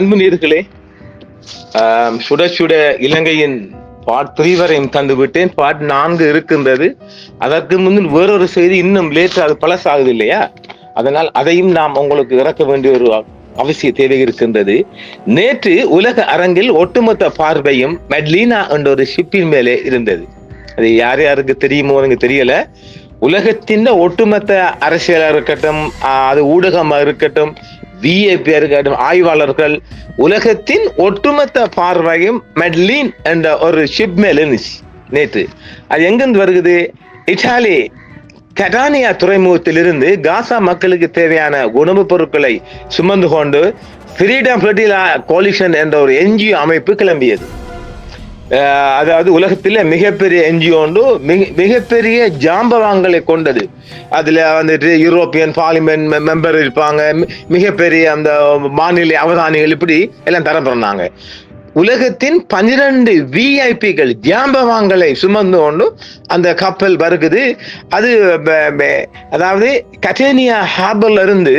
அன்பு நேர்களே சுட சுட இலங்கையின் பார்ட் த்ரீ வரையும் தந்து விட்டேன் பார்ட் நான்கு இருக்கின்றது. அதற்கு முன் வேறொரு செய்தி இன்னும் லேட் அது பழசாகுது இல்லையா? அதனால் அதையும் நாம் உங்களுக்கு இறக்க வேண்டிய ஒரு அவசிய தேவை இருக்கின்றது. நேற்று உலக அரங்கில் ஒட்டுமொத்த பார்வையும் மெட்லீனா என்ற ஒரு ஷிப்பின் மேலே இருந்தது. அது யார் யாருக்கு தெரியுமோ எனக்கு தெரியல. உலகத்தின் ஒட்டுமொத்த அரசியலாக இருக்கட்டும் அது ஊடகமாக இருக்கட்டும் விஏபியர்கள் ஆய்வாளர்கள் உலகத்தின் ஒட்டுமொத்த பார்வையும் மெட்லீன் என்ற ஒரு ஷிப் மேல் இருந்துச்சு நேற்று அது எங்கிருந்து வருகுது? இட்டாலி கட்டானியா துறைமுகத்திலிருந்து காசா மக்களுக்கு தேவையான உணவுப் பொருட்களை சுமந்து கொண்டு ஃப்ரீடம் ஃபெர்டிலா கோலிஷன் என்ற ஒரு என்ஜிஓ அமைப்பு கிளம்பியது. அதாவது உலகத்தில் மிகப்பெரிய என்ஜிஓண்டு மிக மிகப்பெரிய ஜாம்பவான்களை கொண்டது. அதில் வந்துட்டு யூரோப்பியன் பார்லிமெண்ட் மெம்பர் இருப்பாங்க. மிகப்பெரிய அந்த மாநில அவதானிகள் இப்படி எல்லாம் தரப்படுறாங்க உலகத்தின் பன்னிரண்டு விஐபிகள் ஜாம்பவான்களை சுமந்து கொண்டு அந்த கப்பல் வருகுது. அது அதாவது கட்டேனியா ஹார்பர்ல இருந்து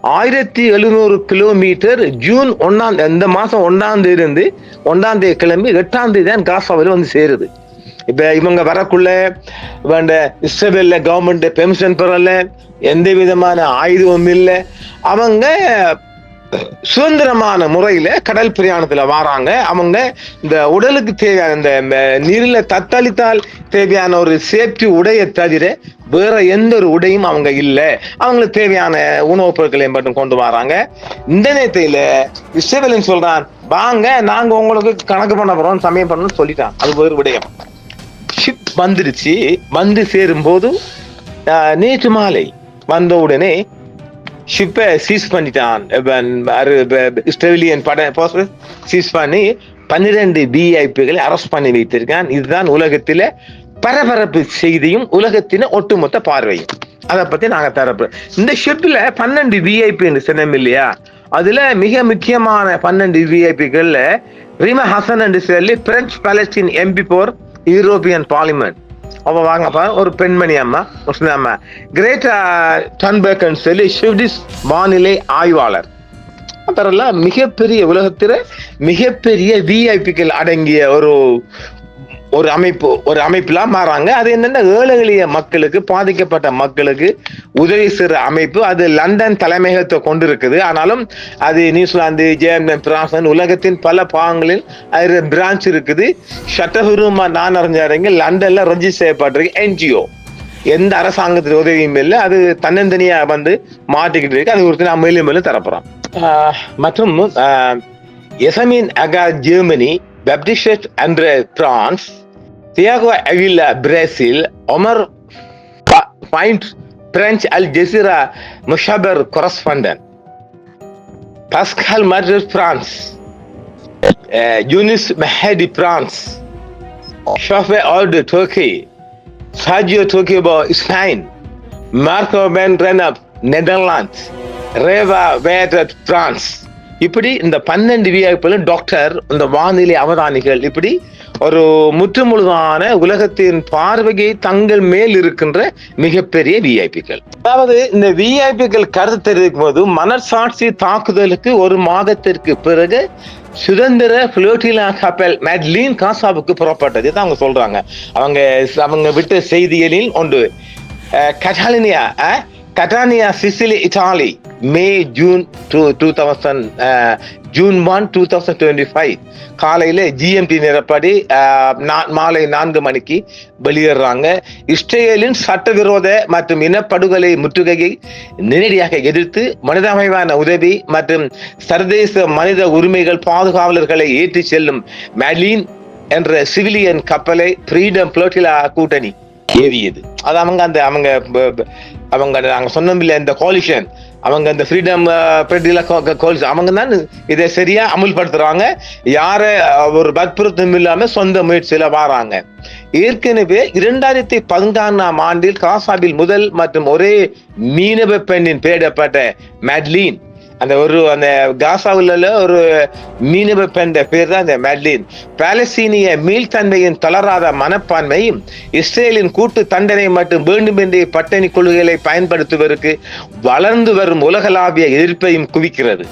ஆயிரத்தி எழுநூறு கிலோமீட்டர் ஜூன் ஒன்னாம் இந்த மாசம் ஒன்றாம் தேதி இருந்து ஒன்றாம் தேதி கிளம்பி எட்டாம் தேதி தான் காசாவில் வந்து சேருது. இப்ப இவங்க வரக்குள்ள வேண்ட இஸ்ரேல கவர்மெண்ட் பெர்மிஷன் பெறல. எந்த விதமான ஆயுதமும் இல்லை. அவங்க சுதந்திரமான முறையில கடல் பிரயாணத்துல வராங்க. அவங்க இந்த உடலுக்கு தேவையான இந்த நீரில் நீரில தத்தளித்தால் தேவையான ஒரு சேஃப்டி உடையை தவிர வேற எந்த ஒரு உடையும் அவங்க இல்லை. அவங்களுக்கு தேவையான உணவுப் பொருட்களை மட்டும் கொண்டு வராங்க. இந்த நேரத்தில இஸ்ரேலன் சொல்றான் வாங்க நாங்க உங்களுக்கு கணக்கு பண்ண போறோம் சமயம் பண்ணணும்னு சொல்லிட்டான். அது வேறு விடயம் ஷிப் வந்துருச்சு. வந்து சேரும் போது ஆஹ், நேற்று மாலை வந்த உடனே ஷிப்பை சீஸ் பண்ணிட்டான். இஸ்ரேலியன் பட சீஸ் பண்ணி பன்னிரண்டு பிஐபிகளை அரெஸ்ட் பண்ணி வைத்திருக்கான். இதுதான் உலகத்தில பரபரப்பு செய்தியும் உலகத்தின ஒட்டுமொத்த பார்வையும். அதை பத்தி நாங்க தரப்பு இந்த ஷிப்ல பன்னெண்டு விஐபி சொன்னோம் இல்லையா? அதுல மிக முக்கியமான பன்னெண்டு விஐபிகள்ல ரீமா ஹசன் என்று சொல்லி French Palestine MP for European parliament அவ வாங்கப்பா. ஒரு பெண்மணி அம்மா முஸ்லிம் அம்மா. கிரேட்டா டன்பர்க்னு சொல்லி ஸ்வீடிஷ் வானிலை ஆய்வாளர். அப்புறம்லாம் மிகப்பெரிய உலகத்துல மிகப்பெரிய விஐபிக்கள் அடங்கிய ஒரு ஒரு அமைப்பு ஒரு அமைப்புலாம் மாறாங்க. அது என்னன்னா ஏழை எளிய மக்களுக்கு பாதிக்கப்பட்ட மக்களுக்கு உதவி செய்கிற அமைப்பு. அது லண்டன் தலைமையகத்தை கொண்டிருக்குது. ஆனாலும் அது நியூசிலாந்து ஜெர்மன் பிரான்ஸ் உலகத்தின் பல பாகங்களில் அது பிரான்ச் இருக்குது. சட்டபூர்வமா நான் அறிஞ்சாருங்க லண்டன்ல ரெஜிஸ்டர் செய்யப்பட்டிருக்கு என்ஜிஓ. எந்த அரசாங்கத்தின் உதவியும் இல்லை. அது தன்னந்தனியா வந்து மாட்டிக்கிட்டு இருக்கு. அது குறித்து நான் மேலும் மேலும் தரப்போறோம். மற்றும் Yasemin Acar Germany பெப்டிஷட் and France Thiago Avila Brazil Omar point French Al Jazeera முஷபர் correspondent Pascal Madrid France. Yanis Mehdi France. ஷோஃபே ஆல்டு டோக்கி. Sergio Tokibo Spain, Marco Ben Renap Netherlands. Reva வேட்டட் France. இப்படி இந்த பன்னெண்டு விஐபிகளும் டாக்டர் இந்த வானிலை அவதானிகள் இப்படி ஒரு முற்றுமுழுதான உலகத்தின் பார்வையை தங்கள் மேல் இருக்கின்ற மிகப்பெரிய விஐபிகள் அதாவது இந்த விஐபிகள் கருத்து தெரிவிக்கும் போது மனசாட்சி தாக்குதலுக்கு ஒரு மாதத்திற்கு பிறகு சுதந்திர புளோட்டிலா கப்பல் மேட்லீன் காசாவுக்கு புறப்பட்டது தான் அவங்க சொல்றாங்க. அவங்க அவங்க விட்ட செய்திகளில் ஒன்று. Catalonia Catania Sicily Italy May June two two thousand June one two thousand twenty five காலையில ஜிஎம்டி நிறப்படி நா- மாலை நான்கு மணிக்கு வெளியேறாங்க. இஸ்ரேலின் சட்டவிரோத மற்றும் இனப்படுகொலை முற்றுகையை நேரடியாக எதிர்த்து மனிதாபிமான உதவி மற்றும் சர்வதேச மனித உரிமைகள் பாதுகாவலர்களை ஏற்றிச் செல்லும் மலீன் என்ற சிவிலியன் கப்பலை ஃப்ரீடம் புளோட்டிலா கூட்டணி ஏவியது. அது அவங்க அந்த அவங்க அவங்க நாங்கள் சொன்னோம் இல்லை இந்த கோலிஷன் அவங்க அந்த ஃப்ரீடம் கோல்ஸ் அவங்க தான் இதை சரியா அமுல்படுத்துறாங்க. யார ஒரு வற்புறுத்தம் இல்லாம சொந்த முயற்சியில வாராங்க. ஏற்கனவே இரண்டாயிரத்தி பதினாறாம் ஆண்டில் காசாவில் முதல் மற்றும் ஒரே மீனவ பெண்ணின் பெயரிடப்பட்ட மேட்லீன். அந்த ஒரு அந்த காசாவில் ஒரு மீனவ பெண்ட பேர் தான் இந்த மேட்லின். பாலஸ்தீனிய மீள்தன்மையின் தளராத மனப்பான்மையும் இஸ்ரேலின் கூட்டு தண்டனை மற்றும் வேண்டுமென்றே பட்டணி கொள்கைகளை பயன்படுத்துவதற்கு வளர்ந்து வரும் உலகளாவிய எதிர்ப்பையும் குவிக்கிறது.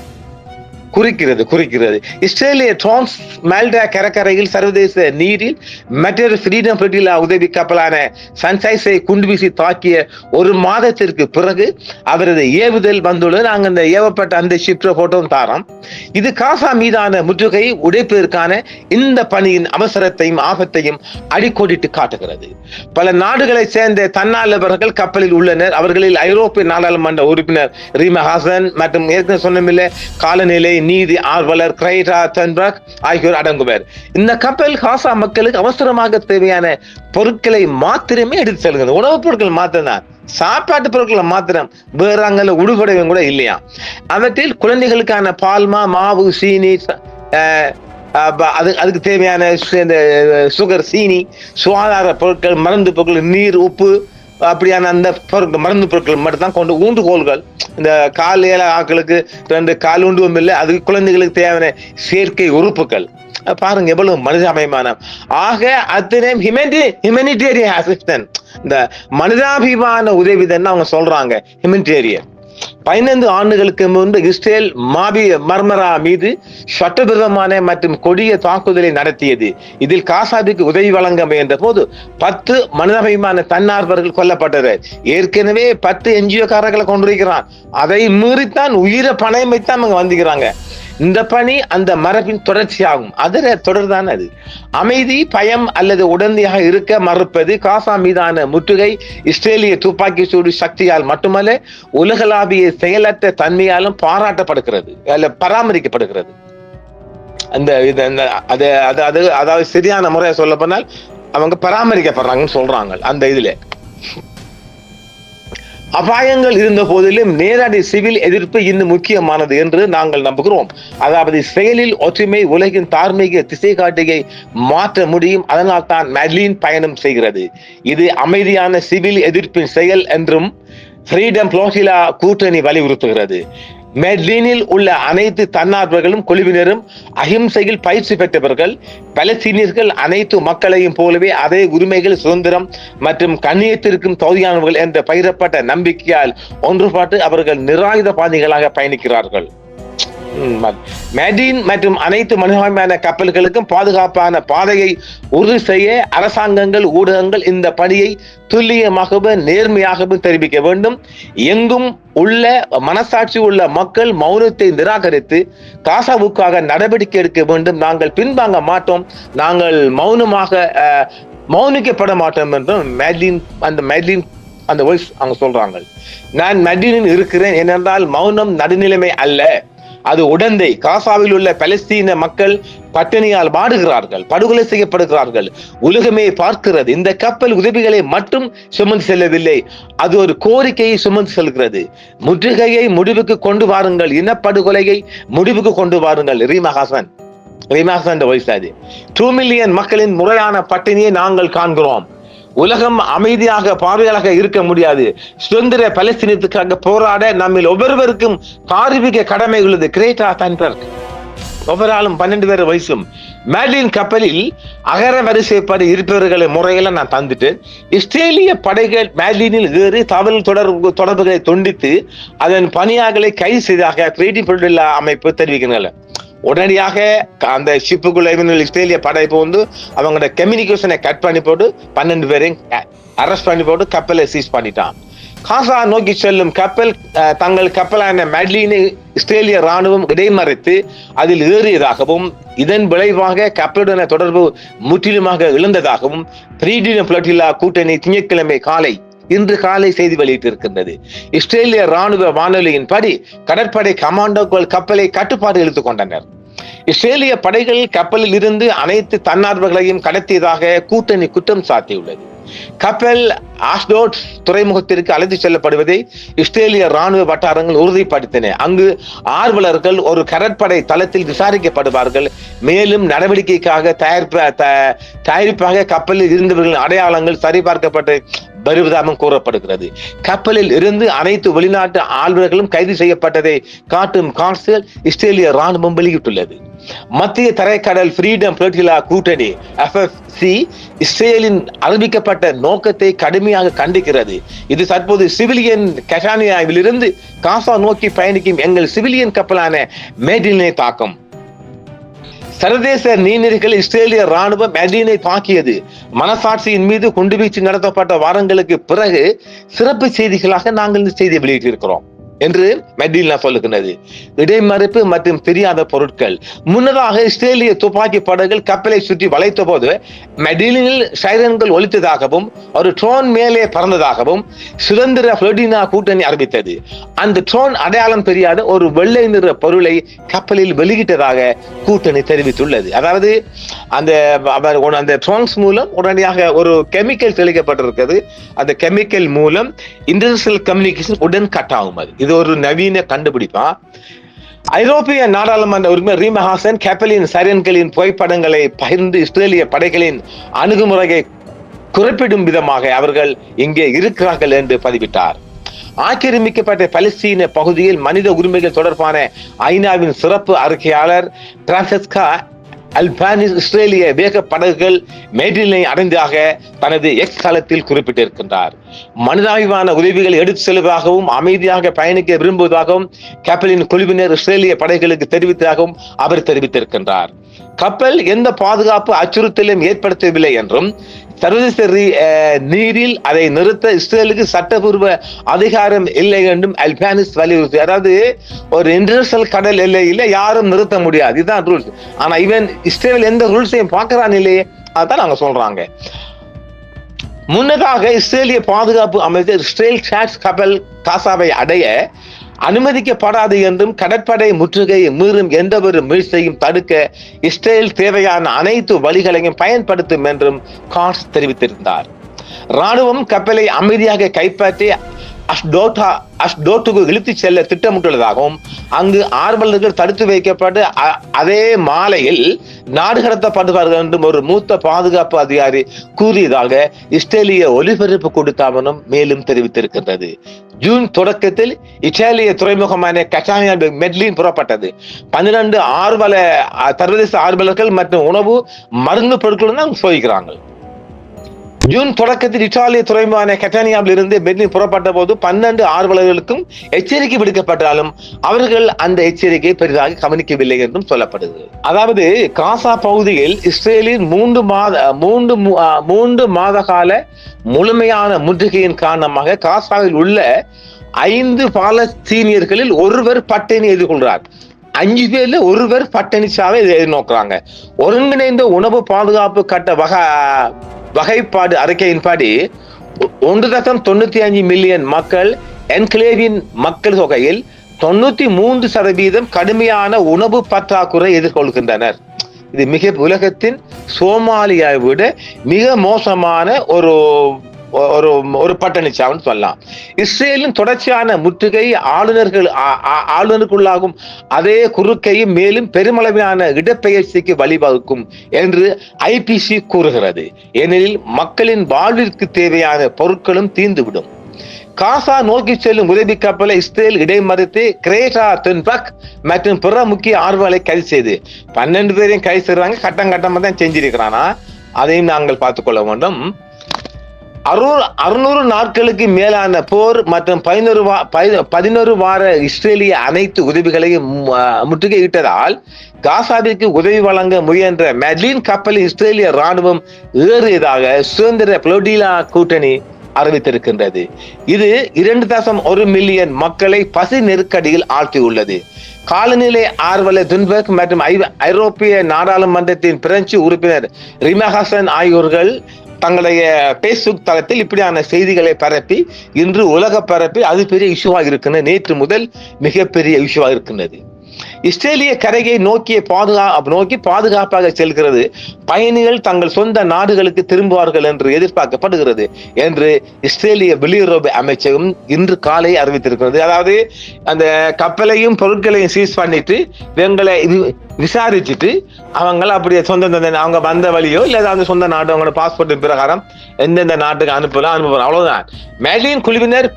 குறிக்கிறது குறிக்கிறது. இஸ்ரேலிய டிரான்ஸ் மால்டா கடற்கரையில் சர்வதேச நீரில் மற்றொரு ஃப்ரீடம் பெட்டிலா உதவி கப்பலான சன்சைஸை குண்டு வீசி தாக்கிய ஒரு மாதத்திற்கு பிறகு அவரது ஏவுதல் வந்துள்ளது. நாங்கள் அந்த ஏவப்பட்ட அந்த ஷிப்ட போட்டோம் தாரோம். இது காசா மீதான முற்றுகை உடைப்பதற்கான இந்த பணியின் அவசரத்தையும் ஆபத்தையும் அடிக்கோடிட்டு காட்டுகிறது. பல நாடுகளை சேர்ந்த தன்னார்வலர்கள் கப்பலில் உள்ளனர். அவர்களில் ஐரோப்பிய நாடாளுமன்ற உறுப்பினர் ரீமா ஹாசன் மற்றும் ஏற்கனவே சொன்னமில்ல காலநிலை நீதி ஆர்வலர் கிரைரா தன்பர்க் ஆகியோர் அடங்குவர். இந்த கப்பல் காசா மக்களுக்கு அவசரமாக தேவையான பொருட்களை மாத்திரமே எடுத்து செல்கிறது. உணவுப் பொருட்கள் மாத்திரம் தான் சாப்பாட்டு பொருட்களை மாத்திரம் வேற அங்கே உடுபடவும் கூட இல்லையா? அவற்றில் குழந்தைகளுக்கான பால்மா மாவு சீனி அது அதுக்கு தேவையான இந்த சுகர் சீனி சுகாதார பொருட்கள் மருந்து பொருட்கள் நீர் உப்பு அப்படியான அந்த பொருட்கள் மருந்து பொருட்கள் மட்டும் தான் கொண்டு ஊன்றுகோள்கள் இந்த கால் ஏழை ஆட்களுக்கு ரெண்டு கால் ஊண்டுவும் இல்லை அதுக்கு குழந்தைகளுக்கு தேவையான செயற்கை உறுப்புகள். பாருங்க எவ்வளவு மனிதாபிமானம். ஆக அத்தனை ஹியூமனிடேரியன் அசிஸ்டன்ட் இந்த மனிதாபிமான உதவி தான் அவங்க சொல்றாங்க ஹியூமனிடேரியன் பதினைந்து ஆண்டுகளுக்கு முன்பு இஸ்ரேல் மாபி மர்மரா மீது சட்டவிரோதமான மற்றும் கொடிய தாக்குதலை நடத்தியது. இதில் காசாவுக்கு உதவி வழங்க முயன்ற போது பத்து மனிதாபிமான தன்னார்வர்கள் கொல்லப்பட்டது ஏற்கனவே பத்து என்ஜிஓ காரர்களை கொண்டிருக்கிறான். அதை மீறித்தான் உயிரை பணயம் வைத்தான் அவங்க வந்துக்கிறாங்க இந்த பணி அந்த மரபின் தொடர்ச்சியாகும். அதர தொடர்தான் அது. அமைதி பயம் அல்லது உடந்தையாக இருக்க மறுப்பது காசா மீதான முற்றுகை இஸ்ரேலிய துப்பாக்கி சூடு சக்தியால் மட்டுமல்ல உலகளாவிய செயலற்ற தன்மையாலும் பாராட்டப்படுகிறது அல்ல பராமரிக்கப்படுகிறது. அந்த இது அது அது அதாவது சரியான முறையை சொல்ல போனால் அவங்க பராமரிக்கப்படுறாங்கன்னு சொல்றாங்க அந்த இதுல. அபாயங்கள் இருந்த போதிலும் நேரடி சிவில் எதிர்ப்பு இன்னும் முக்கியமானது என்று நாங்கள் நம்புகிறோம். அதாவது செயலில் ஒற்றுமை உலகின் தார்மீக திசை காட்டியை மாற்ற முடியும். அதனால் தான் மெட்லின் பயணம் செய்கிறது. இது அமைதியான சிவில் எதிர்ப்பின் செயல் என்றும் ஃப்ரீடம் புளோசிலா கூட்டணி வலியுறுத்துகிறது. மெட்லீனில் உள்ள அனைத்து தன்னார்வர்களும் குழுவினரும் அஹிம்சையில் பயிற்சி பெற்றவர்கள் பலஸ்தீனியர்கள் அனைத்து மக்களையும் போலவே அதே உரிமைகள் சுதந்திரம் மற்றும் கண்ணியத்திற்கும் தகுதியானவர்கள் என்ற பயிரப்பட்ட நம்பிக்கையால் ஒன்றுபாட்டு அவர்கள் நிராயுத பாதிகளாக பயணிக்கிறார்கள். மெடின் மற்றும் அனைத்து மனிதமான கப்பல்களுக்கும் பாதுகாப்பான பாதையை உறுதி செய்ய அரசாங்கங்கள் ஊடகங்கள் இந்த பணியை துல்லியமாகவும் நேர்மையாகவும் தெரிவிக்க வேண்டும். எங்கும் உள்ள மனசாட்சி உள்ள மக்கள் மௌனத்தை நிராகரித்து காசாவுக்காக நடவடிக்கை எடுக்க வேண்டும். நாங்கள் பின்வாங்க மாட்டோம். நாங்கள் மௌனமாக மௌனிக்கப்பட மாட்டோம் என்றும் மேட்லின் அந்த மேட்லின் அந்த வாய்ஸ் அவங்க சொல்றாங்க. நான் மெடினில் இருக்கிறேன். ஏனென்றால் மௌனம் நடுநிலைமை அல்ல. அது உடந்தை. காசாவில் உள்ள பலஸ்தீன மக்கள் பட்டினியால் மாடுகிறார்கள் படுகொலை செய்யப்படுகிறார்கள். உலகமே பார்க்கிறது இந்த கப்பல் உதவிகளை மட்டும் சுமந்து செல்லவில்லை. அது ஒரு கோரிக்கையை சுமந்து செல்கிறது. முற்றுகையை முடிவுக்கு கொண்டு வாருங்கள். இனப்படுகொலையை முடிவுக்கு கொண்டு வாருங்கள். Rima Hassan. ரீமா ஹாசன் வயசாது டூ மில்லியன் மக்களின் முறையான பட்டினியை நாங்கள் காண்கிறோம். உலகம் அமைதியாக பார்வையாளராக இருக்க முடியாது. சுதந்திர பலஸ்தீனத்துக்காக போராட நம்மில் ஒவ்வொருவருக்கும் தார்மீக கடமை உள்ளது. கிரேட்டா தன்பர்க் ஒவ்வொரு ஆளும் பன்னெண்டு பேர் வயசும். மேட்லின் கப்பலில் அகர வரிசைப்படி இருப்பவர்களை முறையில நான் தந்துட்டு இஸ்ரேலிய படைகள் மேட்லினில் ஏறி தவறு தொடர்பு தொடர்புகளை துண்டித்து அதன் பணியாளர்களை கைது செய்ததாக கிரியேட்டிவ் அமைப்பு தெரிவிக்கின்றன. உடனடியாக அந்த ஷிப்புக்குள்ள இஸ்ரேலிய படைப்பு வந்து அவங்களோட கம்யூனிகேஷனை கட் பண்ணி போட்டு பன்னெண்டு பேரையும் அரெஸ்ட் பண்ணி போட்டு கப்பலை சீஸ் பண்ணிட்டான். காசா நோக்கி செல்லும் கப்பல் தங்கள் கப்பலான மெட்லினை இஸ்ரேலிய ராணுவம் இடைமறைத்து அதில் ஏறியதாகவும் இதன் விளைவாக கப்பலுடன தொடர்பு முற்றிலுமாக இழந்ததாகவும் ஃப்ரீடினம் பிளட்டிலா கூட்டணி திங்கட்கிழமை காலை இன்று காலை செய்தி வெளியிட்டிருக்கின்றது. இஸ்ரேலிய ராணுவ வானொலியின்படி கடற்படை கமாண்டோக்கள் கப்பலை கட்டுப்பாடு இழுத்துக் கொண்டனர். இஸ்ரேலிய படைகள் கப்பலில் இருந்து அனைத்து தன்னார்வர்களையும் கடத்தியதாக கூட்டணி குற்றம் சாட்டியுள்ளது. கப்பல் ஆஸ்டோட் துறைமுகத்திற்கு அழைத்து செல்லப்படுவதை இஸ்ரேலிய ராணுவ வட்டாரங்கள் உறுதிப்படுத்தின. அங்கு ஆர்வலர்கள் ஒரு கடற்படை தளத்தில் விசாரிக்கப்படுவார்கள். மேலும் நடவடிக்கைக்காக தயாரிப்ப த- தயாரிப்பாக கப்பலில் இருந்தவர்களின் அடையாளங்கள் சரிபார்க்கப்பட்டு வருவதாகவும் கூறப்படுகிறது. கப்பலில் இருந்து அனைத்து வெளிநாட்டு ஆளுநர்களும் கைது செய்யப்பட்டதை காட்டும் காட்சிகள் இஸ்ரேலிய ராணுவம் வெளியிட்டுள்ளது. மத்திய தரைக்கடல் ஃப்ரீடம் புலட்டிலா கூட்டணி எஃப்எஃப்சி இஸ்ரேலின் அறிவிக்கப்பட்ட நோக்கத்தை கடுமையாக கண்டிக்கிறது. இது தற்போது சிவிலியன் கஷானியாவிலிருந்து காசா நோக்கி பயணிக்கும் எங்கள் சிவிலியன் கப்பலான மேடினை தாக்கம். சர்வதேச நீர்நிலைகள் இஸ்ரேலிய ராணுவம் மெடினை தாக்கியது. மனசாட்சியின் மீது குண்டுவீச்சு நடத்தப்பட்ட வாரங்களுக்கு பிறகு சிறப்பு செய்திகளாக நாங்கள் இந்த செய்தியை வெளியிட்டிருக்கிறோம். என்று மெடினா சொல்லுகிறது இடைமறிப்பு மற்றும் தெரியாத பொருட்கள். முன்னதாக இஸ்ரேலிய துப்பாக்கி படகுகள் கப்பலை சுற்றி வளைத்த போது மெடீலில் சைரன்கள் ஒலித்ததாகவும் ஒரு ட்ரோன் மேலே பறந்ததாகவும் சுதந்திர புளோடினா கூட்டணி அறிவித்தது. அந்த ட்ரோன் அடையாளம் தெரியாத ஒரு வெள்ளை நிற பொருளை கப்பலில் வெளியிட்டதாக கூட்டணி தெரிவித்துள்ளது. அதாவது அந்த அவர் அந்த ட்ரோன்ஸ் மூலம் உடனடியாக ஒரு கெமிக்கல் தெளிக்கப்பட்டிருக்கிறது. அந்த கெமிக்கல் மூலம் இன்டர்நேஷனல் கம்யூனிகேஷன் உடன் கட் ஆகும் அது. இது ஒரு நவீன கண்டுபிடிப்பா. ஐரோப்பிய நாடாளுமன்ற உரிமை ரீமஹாசன் கேப்பலின் சரியன்களின் புகைப்படங்களை பகிர்ந்து இஸ்ரேலிய படைகளின் அணுகுமுறையை குறிப்பிடும் விதமாக அவர்கள் இங்கே இருக்கிறார்கள் என்று பதிவிட்டார். ஆக்கிரமிக்கப்பட்ட பலஸ்தீன பகுதியில் மனித உரிமைகள் தொடர்பான ஐநாவின் சிறப்பு அறிக்கையாளர் பிரான்செஸ்கா அல்பானிஸ் இஸ்ரேலிய வேக படகுகள் மேடினை அடைந்ததாக தனது எக்ஸ் தளத்தில் குறிப்பிட்டிருக்கின்றார். மனிதாபிமான உதவிகளை எடுத்து செல்வதாகவும் அமைதியாக பயணிக்க விரும்புவதாகவும் கப்பலின் குழுவினர் இஸ்ரேலிய படைகளுக்கு தெரிவித்ததாகவும் அவர் தெரிவித்திருக்கின்றார். கப்பல் எந்த பாதுகாப்பு அச்சுறுத்தலையும் ஏற்படுத்தவில்லை என்றும் சர்வதேச ரீ- நீரில் அதை நிறுத்த இஸ்ரேலுக்கு சட்டபூர்வ அதிகாரம் இல்லை என்றும் அல்பானிஸ் வலியுறுத்தி அதாவது ஒரு இன்டர்நேஷனல் கடல் எல்லையில் யாரும் நிறுத்த முடியாது. இதுதான் ரூல்ஸ் ஆனா இவன் இஸ்ரேல் எந்த ரூல்ஸையும் பார்க்கறான் இல்லையே? அதான் நாங்க சொல்றாங்க. முன்னதாக இஸ்ரேலிய பாதுகாப்பு அமைச்சர் இஸ்ரேல் டாக்ஸ் கப்பல் காசாவை அடைய அனுமதிக்கப்படாது என்றும் கடற்படை முற்றுகையை மீறும் எந்த ஒரு முயற்சியையும் தடுக்க இஸ்ரேல் தேவையான அனைத்து வழிகளையும் பயன்படுத்தும் என்றும் காட்ஸ் தெரிவித்திருந்தார். ராணுவம் கப்பலை அமைதியாக கைப்பற்றி அஷ்டோட்டா அஷ்டோட்டுக்கு இழுத்துச் செல்ல திட்டமிட்டுள்ளதாகவும் அங்கு ஆர்வலர்கள் தடுத்து வைக்கப்பட்டு அ- அதே மாலையில் நாடு கடத்தப்படுவார்கள் என்றும் ஒரு மூத்த பாதுகாப்பு அதிகாரி கூறியதாக இஸ்ரேலிய ஒலிபரப்பு கொடுத்தாமனும் மேலும் தெரிவித்திருக்கின்றது. ஜூன் தொடக்கத்தில் இத்தாலிய துறைமுகமான கச்சாமியா மெட்லின் புறப்பட்டது. பன்னிரண்டு ஆர்வல சர்வதேச ஆர்வலர்கள் மற்றும் உணவு மருந்து பொருட்களும் தான் சோதிக்கிறாங்க ஜூன் தொடக்கத்தில் இத்தாலிய துறைமுகமான கட்டானியாவில் இருந்து பெர்லின் புறப்பட்ட போது பன்னெண்டு ஆர்வலர்களுக்கும் எச்சரிக்கை விடுக்கப்பட்டாலும் அவர்கள் அந்த எச்சரிக்கையை பெரிதாக கவனிக்கவில்லை என்றும் சொல்லப்படுது. அதாவது காசா பகுதியில் இஸ்ரேலின் மூன்று மாத மூன்று மூன்று மாத கால முழுமையான முற்றுகையின் காரணமாக காசாவில் உள்ள ஐந்து பாலஸ்தீனியர்களில் ஒருவர் பட்டினி எதிர்கொள்கிறார். அஞ்சு பேர்ல ஒருவர் பட்டணிச்சாவை எதிர்நோக்குறாங்க. ஒருங்கிணைந்த உணவு பாதுகாப்பு கட்ட வகை வகைப்பாடு அறிக்கையின்படி ஒன்று தசம் தொண்ணூத்தி அஞ்சு மில்லியன் மக்கள் என்கிளேவின் மக்கள் தொகையில் தொண்ணூத்தி மூன்று சதவீதம் கடுமையான உணவு பற்றாக்குறை எதிர்கொள்கின்றனர். இது மிக உலகத்தின் சோமாலியாவை விட மிக மோசமான ஒரு ஒரு ஒரு பட்டணிச்சாவன்னு சொல்லலாம். இஸ்ரேலின் தொடர்ச்சியான முற்றுகை ஆளுநர்கள் ஆ- ஆ- ஆளுநருக்குள்ளாகும். அதே குறுக்கையும் மேலும் பெருமளவிலான இடப்பெயர்ச்சிக்கு வழிவகுக்கும் என்று ஐபிசி கூறுகிறது. ஏனெனில் மக்களின் வாழ்விற்கு தேவையான பொருட்களும் தீர்ந்துவிடும். காசா நோக்கி செல்லும் உதவி கப்பலை இஸ்ரேல் இடைமறித்து கிரேட்டா தென்பக் மற்றும் பிற முக்கிய ஆர்வலை கைது செய்து. பன்னெண்டு பேரையும் கைது செய்றாங்க கட்டம் கட்டமாக தான் செஞ்சிருக்கிறானா. அதையும் நாங்கள் பார்த்துக்கொள்ள வேண்டும். அறுநூறு அறுநூறு நாட்களுக்கு மேலான போர் மற்றும் பதினொரு வா பதினொரு வார இஸ்ரேலிய அனைத்து உதவிகளையும் முற்றுகையிட்டதால் காசாவிற்கு உதவி வழங்க முயன்ற மெட்லின் கப்பல் இஸ்ரேலிய ராணுவம் ஏறியதாக சுதந்திர புளோடிலா கூட்டணி அறிவித்திருக்கின்றது. இது இரண்டு தசம் ஒரு மில்லியன் மக்களை பசி நெருக்கடியில் ஆழ்த்தியுள்ளது. காலநிலை ஆர்வலர் துன்பர்க் மற்றும் ஐ- ஐரோப்பிய நாடாளுமன்றத்தின் பிரெஞ்சு உறுப்பினர் ரிமஹசன் ஆகியோர்கள் தங்களுடைய பேஸ்புக் தளத்தில் இப்படியான செய்திகளை பரப்பி இன்று உலக பரப்பி அது பெரிய இஷ்யூவாக இருக்கின்றது நேற்று முதல் மிகப்பெரிய இஷ்யூவாக இருக்கின்றது. இஸ்ரேலிய கரையை நோக்கிய பாதுகா நோக்கி பாதுகாப்பாக செல்கிறது. பயணிகள் தங்கள் சொந்த நாடுகளுக்கு திரும்புவார்கள் என்று எதிர்பார்க்கப்படுகிறது என்று இஸ்ரேலிய வெளியுறவு அமைச்சகம் இன்று காலை அறிவித்திருக்கிறது. அதாவது அந்த கப்பலையும் பொருட்களையும் சீஸ் பண்ணிட்டு இவங்களை விசாரிச்சுட்டு அவங்கள அப்படியே சொந்த அவங்க வந்த வழியோ இல்லை அந்த சொந்த நாடு அவங்களோட பாஸ்போர்ட் பிரகாரம் எந்தெந்த நாட்டுக்கு அனுப்பலாம் அனுப்பலாம் அவ்வளவுதான். மேலின் குழுவினர்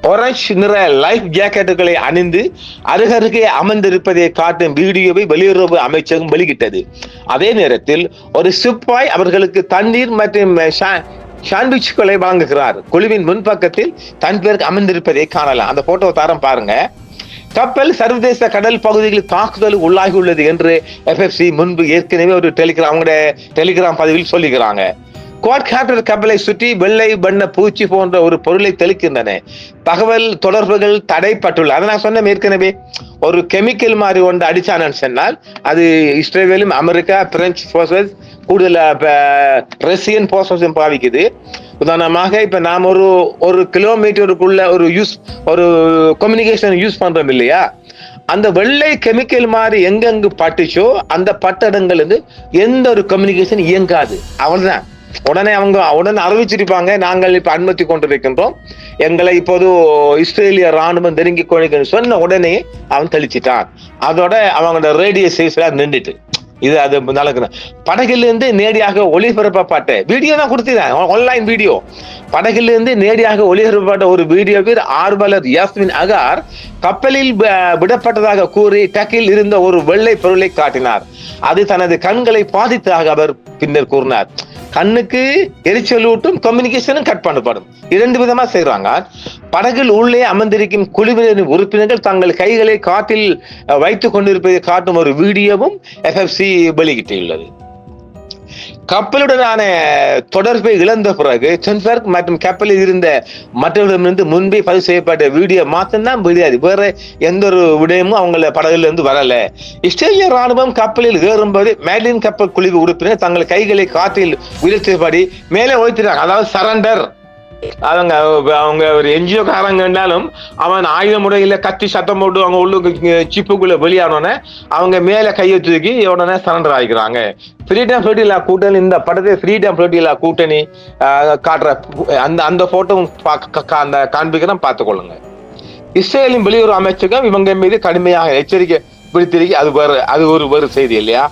ப- நிற லைஃப் ஜாக்கெட்டுகளை அணிந்து அருகருகே அமர்ந்திருப்பதை காட்டும் வீடியோவை வெளியுறவு அமைச்சகம் வெளியிட்டது. அதே நேரத்தில் ஒரு சிப்பாய் அவர்களுக்கு தண்ணீர் மற்றும் சா- சாண்ட்விச்களை வழங்குகிறார். குழுவின் முன்பக்கத்தில் தன் பேருக்கு அமர்ந்திருப்பதை காணலாம். அந்த போட்டோ தாரம் பாருங்க. கப்பல் சர்வதேச கடல் பகுதிகளில் தாக்குதல் உள்ளாகியுள்ளது என்று எஃப்எஃப்சி முன்பு ஏற்கனவே ஒரு டெலிகிராம் அவங்களுடைய டெலிகிராம் பதிவில் சொல்லிக்கிறாங்க. குவாட்காப்டர் கப்பலை சுற்றி வெள்ளை வண்ண பூச்சி போன்ற ஒரு பொருளை தெளிக்கின்றன. தகவல் தொடர்புகள் தடைப்பட்டுள்ள அதை நான் சொன்னேன் ஏற்கனவே. ஒரு கெமிக்கல் மாதிரி ஒன்று அடிச்சானு சொன்னால் அது இஸ்ரேலும் அமெரிக்கா பிரெஞ்சு போர்சஸ் கூடுதல் ரஷ்யன் போர்சஸும் பாவிக்குது. உதாரணமாக இப்போ நாம் ஒரு ஒரு கிலோமீட்டருக்குள்ள ஒரு யூஸ் ஒரு கம்யூனிகேஷன் யூஸ் பண்ணுறோம் இல்லையா? அந்த வெள்ளை கெமிக்கல் மாதிரி எங்கெங்கு பட்டுச்சோ அந்த பட்டடங்கள் வந்து எந்த ஒரு கம்யூனிகேஷன் இயங்காது. அவ்வளவுதான். உடனே அவங்க உடனே அறிவிச்சிருப்பாங்க. நாங்கள் இப்ப அனுமதி கொண்டிருக்கின்றோம். எங்களை இப்போது இஸ்ரேலிய ராணுவம் நெருங்கி கொள்கைன்னு சொன்ன உடனே அவன் தெளிச்சிட்டான். அதோட அவங்களோட ரேடியோ சேஸ்ல நின்றுட்டு. இது அது நடக்குது. படகிலிருந்து நேரடியாக ஒளிபரப்பப்பட்ட வீடியோ தான் கொடுத்தேன் ஆன்லைன் வீடியோ படகிலிருந்து நேரடியாக ஒளிபரப்பப்பட்ட ஒரு வீடியோவில் ஆர்வலர் யாஸ்மின் அகார் கப்பலில் விடப்பட்டதாக கூறி டக்கில் இருந்த ஒரு வெள்ளை பொருளை காட்டினார். அது தனது கண்களை பாதித்ததாக அவர் பின்னர் கூறினார். கண்ணுக்கு எரிச்சலூட்டும் கம்யூனிகேஷனும் கட் பண்ணப்படும். இரண்டு விதமா செய்றாங்க. படகில் உள்ளே அமர்ந்திருக்கும் குழுவினரின் உறுப்பினர்கள் தங்கள் கைகளை காட்டில் வைத்துக் கொண்டிருப்பதை காட்டும் ஒரு வீடியோவும் எஃப்எஃப்சி வெளியிட்டுள்ளது. கப்பலுடனான தொடர்பை இழந்த பிறகு டென்பர்க் மற்றும் கப்பலில் இருந்த மற்றவர்களிடமிருந்து முன்பே பதிவு செய்யப்பட்ட வீடியோ மாத்திரம்தான் வெளியாது வேற எந்த ஒரு விடயமும் அவங்கள படகுல இருந்து வரல. இஸ்ரேலிய ராணுவம் கப்பலில் ஏறும்போது மேலின் கப்பல் குழுவு உறுப்பினர் தங்கள் கைகளை காற்றில் உயர்த்தியபடி மேலே ஓய்த்தினாங்க அதாவது சரண்டர். அவங்க அவங்க ஒரு என்ஜிஓ காரங்கன்னாலும் அவன் ஆயுத முறையில கத்தி சத்தம் போட்டு அவங்க உள்ளுக்கு சிப்புக்குள்ள வெளியானோடனே அவங்க மேல கையை தூக்கி உடனே சரண்டர் ஆகிக்கிறாங்க ஃப்ரீடம் ஃபிளோட்டிலா கூட்டணி இந்த படத்தை ஃப்ரீடம் ஃபிளோட்டிலா கூட்டணி காட்டுற அந்த அந்த போட்டோவும் அந்த காண்பிக்கிறேன் பார்த்துக்கொள்ளுங்க. இஸ்ரேலின் வெளியுறவு அமைச்சகம் இவங்க மீது கடுமையாக எச்சரிக்கை பிடித்திருக்கி அது வேறு அது ஒரு வேறு செய்தி இல்லையா?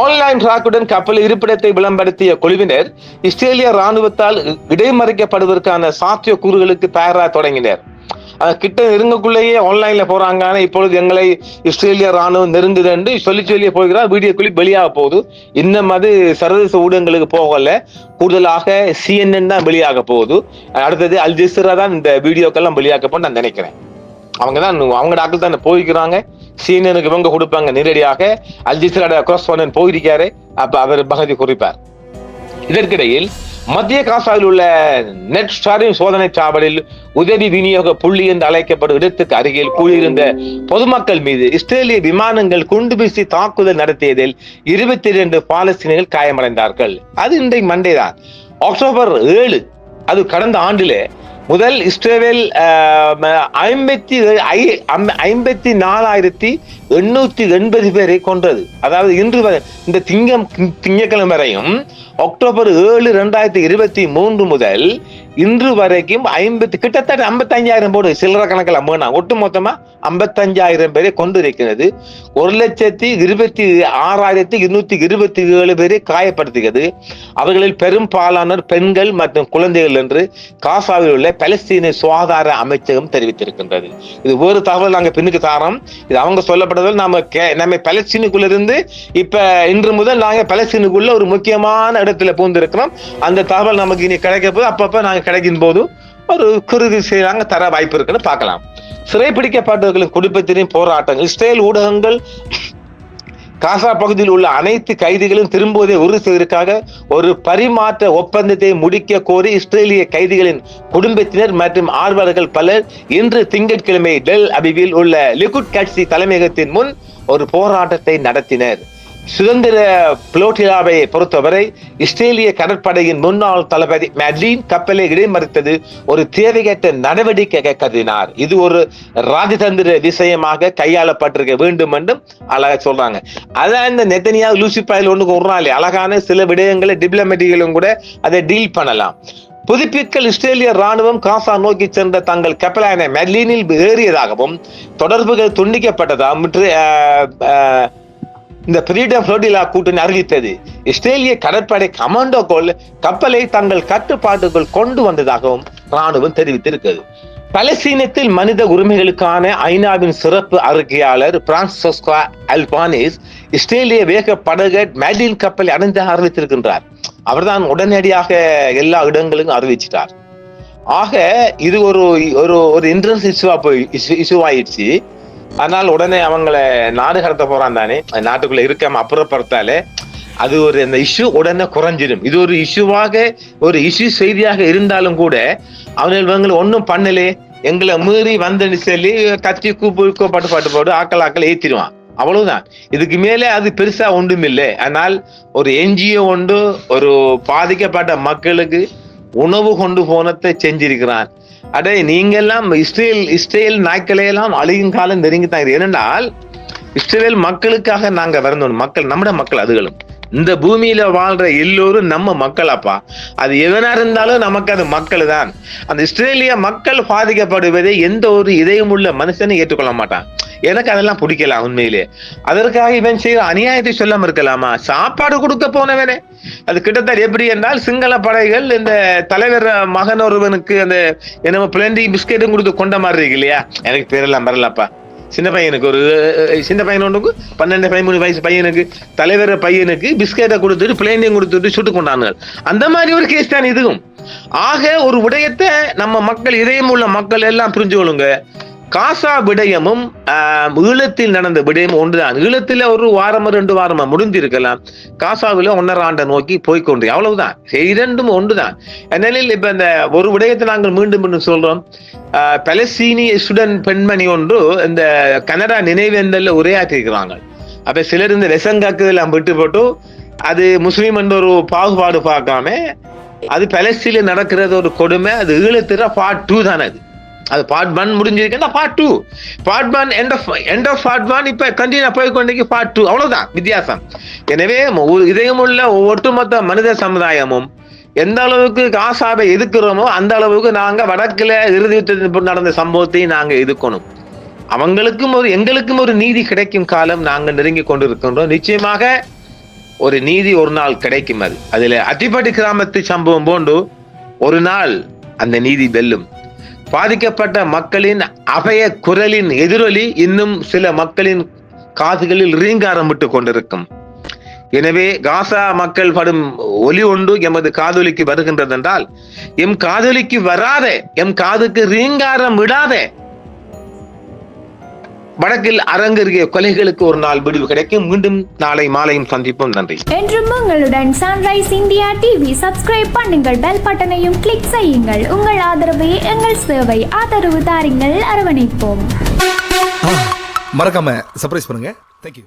ஆன்லைன் டிராக்குடன் கப்பல் இருப்பிடத்தை விளம்பரத்திய குழுவினர் இஸ்ரேலிய ராணுவத்தால் இடைமறைக்கப்படுவதற்கான சாத்திய கூறுகளுக்கு தயாராக தொடங்கினர். கிட்ட நெருங்கக்குள்ளேயே ஆன்லைன்ல போறாங்க ஆனா இப்பொழுது எங்களை இஸ்ரேலிய ராணுவம் நெருங்குது என்று சொல்லி சொல்லி போகிறார். வீடியோ கிளிப் வெளியாக போகுது. இன்னும் அது சர்வதேச ஊடகங்களுக்கு போகல. கூடுதலாக சிஎன்என் தான் வெளியாக போகுது. அடுத்தது அல் தான் இந்த வீடியோக்கெல்லாம் வெளியாக்கப்போ நான் நினைக்கிறேன். அவங்க தான் அவங்க டாக்டர் தான் போய்க்கிறாங்க. சீனனுக்கு இவங்க கொடுப்பாங்க. நேரடியாக அல் கொரஸ்பாண்டன் போயிருக்காரு. அப்ப அவர் பகதி குறிப்பார். இதற்கிடையில் மத்திய காசாவில் உள்ள நெட் ஸ்டாரின் சோதனை சாவலில் உதவி விநியோக புள்ளி என்று அழைக்கப்படும் இடத்துக்கு அருகில் கூடியிருந்த பொதுமக்கள் மீது இஸ்ரேலிய விமானங்கள் குண்டு வீசி தாக்குதல் நடத்தியதில் இருபத்தி இரண்டு பாலஸ்தீனியர்கள் காயமடைந்தார்கள். அது இன்றைக்கு மண்டே தான். அக்டோபர் ஏழு அது கடந்த ஆண்டிலே முதல் இஸ்ரேவேல் ஐம்பத்தி ஐ- அம்- ஐம்பத்தி நாலாயிரத்தி எண்ணூத்தி எண்பது பேரை கொன்றது. அதாவது இன்று வரை இந்த திங்கம் திங்கக்கிழமை வரையும் அக்டோபர் ஏழு ரெண்டாயிரத்தி இருபத்தி மூன்று முதல் இன்று வரைக்கும் ஐம்பத்தி கிட்டத்தட்ட ஐம்பத்தஞ்சாயிரம் போடு சில்லற கணக்கில் அம்மனா ஒட்டு மொத்தமா ஐம்பத்தஞ்சாயிரம் பேரை கொண்டு இருக்கிறது ஒரு லட்சத்தி இருபத்தி ஆறாயிரத்தி இருநூத்தி இருபத்தி ஏழு பேரை காயப்படுத்துகிறது. அவர்களில் பெரும்பாலானோர் பெண்கள் மற்றும் குழந்தைகள் என்று காசாவில் உள்ள பலஸ்தீன சுகாதார அமைச்சகம் தெரிவித்திருக்கின்றது. இது ஒரு தகவல் நாங்கள் பின்னுக்கு தாரோம். இது அவங்க சொல்லப்பட்டதில் நாம கே- நம்ம பலஸ்தீனுக்குள்ள இருந்து இப்ப இன்று முதல் நாங்கள் பலஸ்தீனுக்குள்ள ஒரு முக்கியமான இடத்துல பூந்திருக்கிறோம். அந்த தகவல் நமக்கு இனி கிடைக்க போது அப்பப்போ நாங்கள் கிடைக்கும் போது ஒரு குறுகு செய்யறாங்க தர வாய்ப்பு இருக்குன்னு பார்க்கலாம். சிறைப்பிடிக்கப்பட்டவர்களின் குடும்பத்தினையும் போராட்டங்கள் இஸ்ரேல் ஊடகங்கள் காசா பகுதியில் உள்ள அனைத்து கைதிகளும் திரும்புவதை உறுதி செய்வதற்காக ஒரு பரிமாற்ற ஒப்பந்தத்தை முடிக்க கோரி இஸ்ரேலிய கைதிகளின் குடும்பத்தினர் மற்றும் ஆர்வலர்கள் பலர் இன்று திங்கட்கிழமை டெல் அபிவில் உள்ள லிகுட் கட்சி தலைமையகத்தின் முன் ஒரு போராட்டத்தை நடத்தினர். சுதந்திர புளோட்டிலாவை பொறுத்தவரை இஸ்ரேலிய கடற்படையின் முன்னாள் தளபதி மெட்லீன் கப்பலை இடைமறித்தது ஒரு தேவையற்ற நடவடிக்கை கருதினார். இது ஒரு ராஜதந்திர விஷயமாக கையாளப்பட்டிருக்க வேண்டும் என்றும் அழகா சொல்றாங்க. அதான் இந்த நெத்தனியா லூசிபாயில் ஒண்ணுக்கு விடுறாங்களே அழகான சில விடயங்களை டிப்ளமேட்டிகளும் கூட அதை டீல் பண்ணலாம். புதுப்பிக்கல் இஸ்ரேலிய ராணுவம் காசா நோக்கி சென்ற தங்கள் கப்பலான மெட்லீனில் ஏறியதாகவும் தொடர்புகள் துண்டிக்கப்பட்டதாகவும் இந்த ஃப்ரீடம் ஃப்ளோட்டிலா கூட்டணி அறிவித்தது. இஸ்ரேலிய கடற்படை கமாண்டோக்கள் கப்பலை தங்கள் கட்டுப்பாட்டுக்குள் கொண்டு வந்ததாகவும் ராணுவம் தெரிவித்திருக்கிறது. பலஸ்தீனத்தில் மனித உரிமைகளுக்கான ஐநாவின் சிறப்பு அறிக்கையாளர் பிரான்சோஸ்கா அல்பானிஸ் இஸ்ரேலிய வேக படகு மேடின் கப்பலை அடைந்தாக அறிவித்திருக்கின்றார். அவர்தான் உடனடியாக எல்லா இடங்களுக்கும் அறிவிச்சிட்டார். ஆக இது ஒரு ஒரு ஒரு இன்ட்ரன்ஸ் இஷ்யூவா போய் இஷ்யூ ஆயிடுச்சு. அதனால் உடனே அவங்கள நாடு கடத்த போறான் தானே? நாட்டுக்குள்ள இருக்காம அப்புறப்படுத்தாலே அது ஒரு அந்த இஷ்யூ உடனே குறைஞ்சிடும். இது ஒரு இஷ்யூவாக ஒரு இஷ்யூ செய்தியாக இருந்தாலும் கூட அவர்கள் இவங்களை ஒன்றும் பண்ணலே. எங்களை மீறி வந்தன்னு சொல்லி கத்தி கூப்பிட்டு பாட்டு பாட்டு போட்டு ஆக்கள் ஆக்கள் ஏத்திடுவான். அவ்வளவுதான். இதுக்கு மேலே அது பெருசா ஒன்றும் இல்லை ஆனால் ஒரு என்ஜிஓ ஒன்று ஒரு பாதிக்கப்பட்ட மக்களுக்கு உணவு கொண்டு போனத்தை செஞ்சிருக்கிறான். அடே நீங்கெல்லாம் இஸ்ரேல் இஸ்ரேல் நாய்க்களையெல்லாம் அழியும் காலம் நெருங்கி தான் ஏனென்றால் இஸ்ரேல் மக்களுக்காக நாங்க வரணும் மக்கள் நம்மட மக்கள் அதுகளும். இந்த பூமியில வாழ்ற எல்லோரும் நம்ம மக்கள் அப்பா அது எவனா இருந்தாலும் நமக்கு அது மக்கள் தான் அந்த இஸ்ரேலிய மக்கள் பாதிக்கப்படுவதை எந்த ஒரு இதயமுள்ள மனுஷனும் ஏற்றுக்கொள்ள மாட்டான். எனக்கு அதெல்லாம் பிடிக்கல உண்மையிலே. அதற்காக இவன் செய்யற அநியாயத்தை சொல்லாம இருக்கலாமா? சாப்பாடு கொடுக்க போனவனே. அது கிட்டத்தட்ட எப்படி என்றால் சிங்கள படைகள் இந்த தலைவர் மகன் ஒருவனுக்கு அந்த என்னமோ பிளண்டி பிஸ்கெட்டும் கொடுத்து கொண்ட மாதிரி இருக்கு இல்லையா? எனக்கு பேரெல்லாம் வரலப்பா. சின்ன பையனுக்கு ஒரு சின்ன பையன் பன்னெண்டு பதிமூணு வயசு பையனுக்கு தலைவர் பையனுக்கு பிஸ்கெட்டை கொடுத்துட்டு பிளேனையும் கொடுத்துட்டு சுட்டு கொண்டாங்க அந்த மாதிரி ஒரு கேஸ் தான் இதுவும். ஆக ஒரு விடயத்தை நம்ம மக்கள் இதயம் உள்ள மக்கள் எல்லாம் புரிஞ்சு கொள்ளுங்க காசா விடயமும் ஈழத்தில் நடந்த விடயமும் ஒன்றுதான். ஈழத்தில் ஒரு வாரமோ ரெண்டு வாரமா முடிஞ்சிருக்கலாம் காசாவில் ஒன்னரை ஆண்டை நோக்கி போய்க்கொண்டு அவ்வளவுதான். இரண்டும் ஒன்றுதான். ஏனெனில் இப்ப இந்த ஒரு விடயத்தை நாங்கள் மீண்டும் மீண்டும் சொல்றோம். பலஸ்தீனிய சுடன் பெண்மணி ஒன்று இந்த கனடா நினைவேந்தல்ல உரையாற்றிருக்கிறாங்க அப்ப சிலர் இந்த விஷங்காக்குதெல்லாம் விட்டு போட்டு அது முஸ்லீம் என்ற ஒரு பாகுபாடு பார்க்காம அது பலஸ்தீனில் நடக்கிறது ஒரு கொடுமை அது ஈழத்திற பார்ட் டூ தானே அது. அது part one முடிஞ்சிருக்குன்னா part two part one end of end of part one இப்ப கண்டினியூ போய் கொண்டிருக்கு பார்ட் டூ அவ்வளவுதான் வித்தியாசம். எனவே ஒரு இதயமுள்ள ஒட்டுமொத்த மனித சமுதாயமும் எந்த அளவுக்கு காசாவை எதிர்க்கிறோமோ அந்த அளவுக்கு நாங்க வடக்குல இறுதி யுத்தத்தின் நடந்த சம்பவத்தை நாங்க எதிர்க்கணும். அவங்களுக்கும் ஒரு எங்களுக்கும் ஒரு நீதி கிடைக்கும் காலம் நாங்கள் நெருங்கி கொண்டிருக்கின்றோம். நிச்சயமாக ஒரு நீதி ஒரு நாள் கிடைக்கும் அது. அதுல அத்திப்பட்டி கிராமத்து சம்பவம் போன்று ஒரு நாள் அந்த நீதி வெல்லும். பாதிக்கப்பட்ட மக்களின் அபய குரலின் எதிரொலி இன்னும் சில மக்களின் காதுகளில் ரீங்காரம் விட்டு கொண்டிருக்கும். எனவே காசா மக்கள் படும் ஒலி ஒன்று எமது காதொலிக்கு வருகின்றது என்றால் எம் காதொலிக்கு வராத எம் காதுக்கு ரீங்காரம் விடாத வடக்கில் அரங்கேறிய கொலைகளுக்கு ஒரு நாள் விடுவு கிடைக்கும். மீண்டும் நாளை மாலையும் சந்திப்போம். நன்றி. என்றும் உங்களுடன் சன்ரைஸ் இந்தியா டிவி சப்ஸ்கிரைப் பண்ணுங்கள். பெல் பட்டனையும் கிளிக் செய்யுங்கள். உங்கள் ஆதரவே எங்கள் சேவை ஆதரவு தாருங்கள். அரவணைப்போம். மறக்காம சர்ப்ரைஸ் பண்ணுங்க. தேங்க்யூ